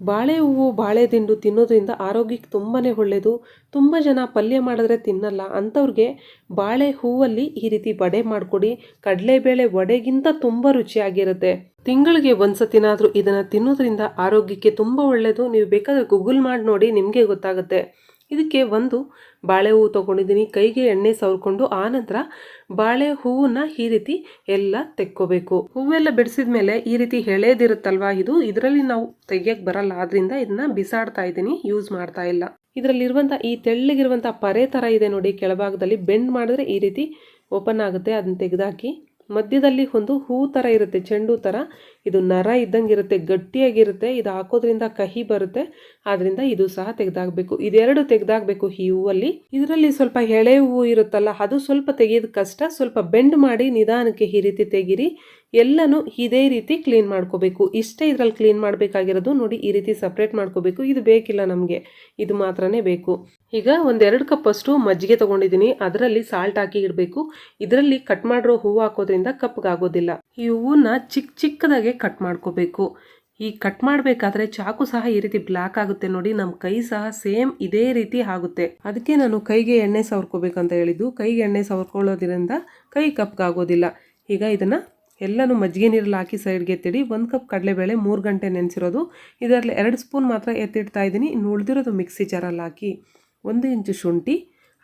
ಬಾಳೆ ಹೂವು ಬಾಳೆ ದಿಂಡು ತಿನ್ನೋದ್ರಿಂದ ಆರೋಗ್ಯಕ್ಕೆ ತುಂಬಾ ಒಳ್ಳೆಯದು ತುಂಬ ಜನ ಪಲ್ಯ ಮಾಡಿದ್ರೆ ತಿನ್ನಲ್ಲ. ಅಂಥವ್ರಿಗೆ ಬಾಳೆ ಹೂವಲ್ಲಿ ಈ ರೀತಿ ವಡೆ ಮಾಡಿಕೊಡಿ. ಕಡಲೆಬೇಳೆ ವಡೆಗಿಂತ ತುಂಬ ರುಚಿಯಾಗಿರುತ್ತೆ. ತಿಂಗಳಿಗೆ ಒಂದ್ಸತಿನಾದರೂ ಇದನ್ನು ತಿನ್ನೋದ್ರಿಂದ ಆರೋಗ್ಯಕ್ಕೆ ತುಂಬ ಒಳ್ಳೆಯದು ನೀವು ಬೇಕಾದರೆ ಗೂಗಲ್ ಮಾಡಿ ನೋಡಿ ನಿಮಗೆ ಗೊತ್ತಾಗುತ್ತೆ. ಇದಕ್ಕೆ ಒಂದು ಬಾಳೆ ಹೂವು ತೊಗೊಂಡಿದ್ದೀನಿ. ಕೈಗೆ ಎಣ್ಣೆ ಸವರ್ಕೊಂಡು ಆನಂತರ ಬಾಳೆ ಹೂವನ್ನ ಈ ರೀತಿ ಎಲ್ಲ ತೆಕ್ಕೋಬೇಕು. ಹೂವೆಲ್ಲ ಬಿಡಿಸಿದ ಮೇಲೆ ಈ ರೀತಿ ಎಳೆದಿರುತ್ತಲ್ವಾ ಇದು? ಇದರಲ್ಲಿ ನಾವು ತೆಗಿಯಕ್ಕೆ ಬರಲ್ಲ. ಆದ್ರಿಂದ ಇದನ್ನ ಬಿಸಾಡ್ತಾ ಇದ್ದೀನಿ. ಯೂಸ್ ಮಾಡ್ತಾ ಇಲ್ಲ. ಇದರಲ್ಲಿರುವಂಥ ಈ ತೆಳ್ಳಗಿರುವಂಥ ಪರೆ ಥರ ಇದೆ ನೋಡಿ. ಕೆಳಭಾಗದಲ್ಲಿ ಬೆಂಡ್ ಮಾಡಿದ್ರೆ ಈ ರೀತಿ ಓಪನ್ ಆಗುತ್ತೆ. ಅದನ್ನ ತೆಗೆದಾಕಿ ಮಧ್ಯದಲ್ಲಿ ಒಂದು ಹೂ ಥರ ಇರುತ್ತೆ. ಚೆಂಡು ಥರ ಇದು ನರ ಇದ್ದಂಗೆ ಇರುತ್ತೆ ಗಟ್ಟಿಯಾಗಿರುತ್ತೆ, ಇದು ಹಾಕೋದ್ರಿಂದ ಕಹಿ ಬರುತ್ತೆ, ಆದ್ರಿಂದ ಇದು ಸಹ ತೆಗೆದಾಗಬೇಕು. ಇದೆರಡು ತೆಗೆದಾಗಬೇಕು ಈ ಹೂವಲ್ಲಿ. ಇದರಲ್ಲಿ ಸ್ವಲ್ಪ ಎಳೆ ಹೂವು ಇರುತ್ತಲ್ಲ, ಅದು ಸ್ವಲ್ಪ ತೆಗೆಯೋದು ಕಷ್ಟ, ಸ್ವಲ್ಪ ಬೆಂಡ್ ಮಾಡಿ ನಿಧಾನಕ್ಕೆ ಈ ರೀತಿ ತೆಗಿರಿ. ಎಲ್ಲನೂ ಇದೇ ರೀತಿ ಕ್ಲೀನ್ ಮಾಡ್ಕೋಬೇಕು. ಇಷ್ಟೇ ಇದರಲ್ಲಿ ಕ್ಲೀನ್ ಮಾಡಬೇಕಾಗಿರೋದು ನೋಡಿ ಈ ರೀತಿ ಸಪ್ರೇಟ್ ಮಾಡ್ಕೋಬೇಕು. ಇದು ಬೇಕಿಲ್ಲ ನಮಗೆ, ಇದು ಮಾತ್ರನೇ ಬೇಕು. ಈಗ ಒಂದೆರಡು ಕಪ್ ಅಷ್ಟು ಮಜ್ಜಿಗೆ ತೊಗೊಂಡಿದ್ದೀನಿ. ಅದರಲ್ಲಿ ಸಾಲ್ಟ್ ಹಾಕಿ ಇಡಬೇಕು. ಇದರಲ್ಲಿ ಕಟ್ ಮಾಡಿರೋ ಹೂವು ಹಾಕೋದ್ರಿಂದ ಕಪ್ಪಗಾಗೋದಿಲ್ಲ ಈ ಹೂವನ್ನ ಚಿಕ್ಕ ಚಿಕ್ಕದಾಗೆ ಕಟ್ ಮಾಡ್ಕೋಬೇಕು. ಈ ಕಟ್ ಮಾಡಬೇಕಾದ್ರೆ ಚಾಕು ಸಹ ಈ ರೀತಿ ಬ್ಲ್ಯಾಕ್ ಆಗುತ್ತೆ ನೋಡಿ ನಮ್ಮ ಕೈ ಸಹ ಸೇಮ್ ಇದೇ ರೀತಿ ಆಗುತ್ತೆ. ಅದಕ್ಕೆ ನಾನು ಕೈಗೆ ಎಣ್ಣೆ ಸವರ್ಕೋಬೇಕಂತ ಹೇಳಿದ್ದು. ಕೈಗೆ ಎಣ್ಣೆ ಸವರ್ಕೊಳ್ಳೋದ್ರಿಂದ ಕೈ ಕಪ್ಗಾಗೋದಿಲ್ಲ ಈಗ ಇದನ್ನು ಎಲ್ಲನೂ ಮಜ್ಜಿಗೆ ನೀರಲ್ಲಿ ಹಾಕಿ ಸೈಡ್ಗೆ ಎತ್ತಿಡಿ. ಒಂದು ಕಪ್ ಕಡಲೆಬೇಳೆ ಮೂರು ಗಂಟೆ ನೆನೆಸಿರೋದು. ಇದರಲ್ಲಿ ಎರಡು ಸ್ಪೂನ್ ಮಾತ್ರ ಎತ್ತಿಡ್ತಾ ಇದ್ದೀನಿ. ಇನ್ನು ಉಳಿದಿರೋದು ಮಿಕ್ಸಿ ಜಾರಲ್ಲಿ ಹಾಕಿ ಒಂದು ಇಂಚು ಶುಂಠಿ,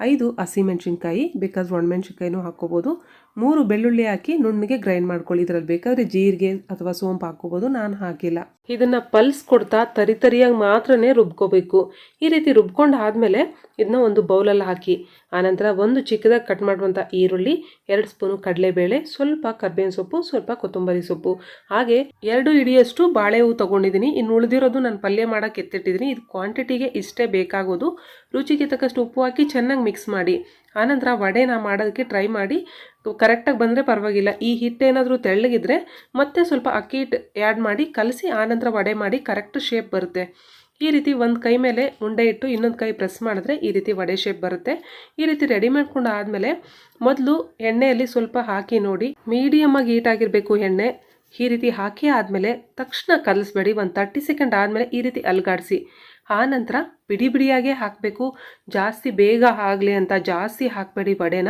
ಐದು ಹಸಿಮೆಣ್ಸಿನ್ಕಾಯಿ, ಬೇಕಾದ್ರೆ ಒಣಮೆಣ್ಸಿನ್ಕಾಯಿನೂ ಹಾಕ್ಕೋಬೋದು. ಮೂರು ಬೆಳ್ಳುಳ್ಳಿ ಹಾಕಿ ನುಣ್ಣಗೆ ಗ್ರೈಂಡ್ ಮಾಡ್ಕೊಳ್ಳಿ. ಇದರಲ್ಲಿ ಬೇಕಾದ್ರೆ ಜೀರಿಗೆ ಅಥವಾ ಸೋಂಪು ಹಾಕೋಬೋದು ನಾನು ಹಾಕಿಲ್ಲ. ಇದನ್ನ ಪಲ್ಸ್ ಕೊಡ್ತಾ ತರಿ ತರಿಯಾಗಿ ಮಾತ್ರನೇ ರುಬ್ಕೋಬೇಕು. ಈ ರೀತಿ ರುಬ್ಕೊಂಡು ಆದಮೇಲೆ ಇದನ್ನ ಒಂದು ಬೌಲಲ್ಲಿ ಹಾಕಿ. ಆನಂತರ ಒಂದು ಚಿಕ್ಕದಾಗಿ ಕಟ್ ಮಾಡುವಂಥ ಈರುಳ್ಳಿ, ಎರಡು ಸ್ಪೂನು ಕಡಲೆಬೇಳೆ, ಸ್ವಲ್ಪ ಕರ್ಬೇವಿನ ಸೊಪ್ಪು, ಸ್ವಲ್ಪ ಕೊತ್ತಂಬರಿ ಸೊಪ್ಪು. ಹಾಗೆ ಎರಡು ಇಡಿಯಷ್ಟು ಬಾಳೆ ಹೂವು ತೊಗೊಂಡಿದ್ದೀನಿ. ಇನ್ನು ಉಳಿದಿರೋದು ನಾನು ಪಲ್ಯ ಮಾಡಕ್ಕೆ ಎತ್ತಿಟ್ಟಿದ್ದೀನಿ. ಇದು ಕ್ವಾಂಟಿಟಿಗೆ ಇಷ್ಟೇ ಬೇಕಾಗೋದು. ರುಚಿಗೆ ತಕ್ಕಷ್ಟು ಉಪ್ಪು ಹಾಕಿ ಚೆನ್ನಾಗಿ ಮಿಕ್ಸ್ ಮಾಡಿ. ಆನಂತರ ವಡೆನ ಮಾಡೋದಕ್ಕೆ ಟ್ರೈ ಮಾಡಿ ಕರೆಕ್ಟಾಗಿ ಬಂದರೆ ಪರವಾಗಿಲ್ಲ. ಈ ಹಿಟ್ಟೇನಾದರೂ ತೆಳ್ಳಗಿದ್ರೆ ಮತ್ತೆ ಸ್ವಲ್ಪ ಅಕ್ಕಿ ಹಿಟ್ಟು ಆ್ಯಡ್ ಮಾಡಿ, ಕಲಸಿ ಆನಂತರ ವಡೆ ಮಾಡಿ ಕರೆಕ್ಟ್ ಶೇಪ್ ಬರುತ್ತೆ. ಈ ರೀತಿ ಒಂದು ಕೈ ಮೇಲೆ ಉಂಡೆ ಇಟ್ಟು ಇನ್ನೊಂದು ಕೈ ಪ್ರೆಸ್ ಮಾಡಿದ್ರೆ ಈ ರೀತಿ ವಡೆ ಶೇಪ್ ಬರುತ್ತೆ. ಈ ರೀತಿ ರೆಡಿ ಮಾಡ್ಕೊಂಡು ಆದಮೇಲೆ ಮೊದಲು ಎಣ್ಣೆಯಲ್ಲಿ ಸ್ವಲ್ಪ ಹಾಕಿ ನೋಡಿ. ಮೀಡಿಯಮ್ಮಾಗಿ ಆಗಿರಬೇಕು ಎಣ್ಣೆ. ಈ ರೀತಿ ಹಾಕಿ ಆದಮೇಲೆ ತಕ್ಷಣ ಕಲಿಸ್ಬೇಡಿ. ಒಂದು ತರ್ಟಿ ಸೆಕೆಂಡ್ ಆದಮೇಲೆ ಈ ರೀತಿ ಅಲ್ಗಾಡಿಸಿ. ಆ ನಂತರ ಬಿಡಿ ಬಿಡಿಯಾಗೇ ಹಾಕಬೇಕು. ಜಾಸ್ತಿ ಬೇಗ ಆಗಲಿ ಅಂತ ಜಾಸ್ತಿ ಹಾಕಬೇಡಿ ವಡೆನ.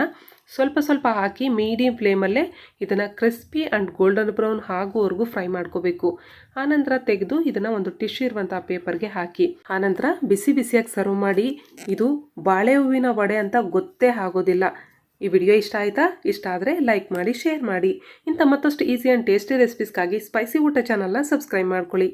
ಸ್ವಲ್ಪ ಸ್ವಲ್ಪ ಹಾಕಿ ಮೀಡಿಯಂ ಫ್ಲೇಮಲ್ಲೇ ಇದನ್ನು ಕ್ರಿಸ್ಪಿ ಆ್ಯಂಡ್ ಗೋಲ್ಡನ್ ಬ್ರೌನ್ ಆಗುವವರೆಗೂ ಫ್ರೈ ಮಾಡ್ಕೋಬೇಕು. ಆನಂತರ ತೆಗೆದು ಇದನ್ನು ಒಂದು ಟಿಶ್ಯೂ ಇರುವಂಥ ಪೇಪರ್ಗೆ ಹಾಕಿ. ಆನಂತರ ಬಿಸಿ ಬಿಸಿಯಾಗಿ ಸರ್ವ್ ಮಾಡಿ. ಇದು ಬಾಳೆ ಹೂವಿನ ವಡೆ ಅಂತ ಗೊತ್ತೇ ಆಗೋದಿಲ್ಲ. ಈ ವಿಡಿಯೋ ಇಷ್ಟ ಆಯಿತಾ? ಇಷ್ಟ ಆದರೆ ಲೈಕ್ ಮಾಡಿ, ಶೇರ್ ಮಾಡಿ. ಇಂಥ ಮತ್ತಷ್ಟು ಈಸಿ ಆ್ಯಂಡ್ ಟೇಸ್ಟಿ ರೆಸಿಪೀಸ್ಗಾಗಿ ಸ್ಪೈಸಿ ಊಟ ಚಾನಲ್ನ ಸಬ್ಸ್ಕ್ರೈಬ್ ಮಾಡ್ಕೊಳ್ಳಿ.